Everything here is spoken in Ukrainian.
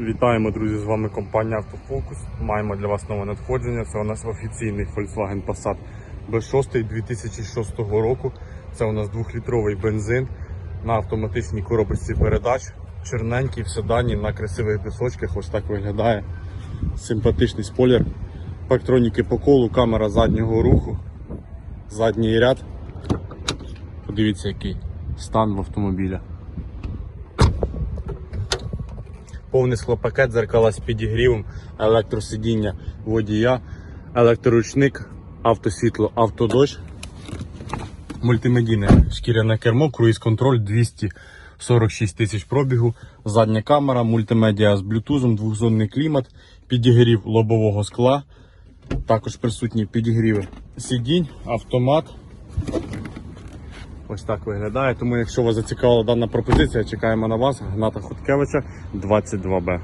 Вітаємо, друзі! З вами компанія Автофокус. Маємо для вас нове надходження. Це у нас офіційний Volkswagen Passat B6 2006 року. Це у нас 2-літровий бензин на автоматичній коробочці передач. Черненький в седані на красивих дисочках. Ось так виглядає. Симпатичний спойлер. Пактроніки по колу, камера заднього руху, задній ряд. Подивіться, який стан в автомобіля. Повний склопакет, зеркала з підігрівом, електросидіння водія, електроручник, автосвітло, автодощ, мультимедійне шкіряне кермо, круїз-контроль 246 тисяч пробігу, задня камера, мультимедіа з блютузом, двохзонний клімат, підігрів лобового скла, також присутні підігріви сидінь, автомат. Ось так виглядає. Тому, якщо вас зацікавила дана пропозиція, чекаємо на вас. Гната Хуткевича 22Б.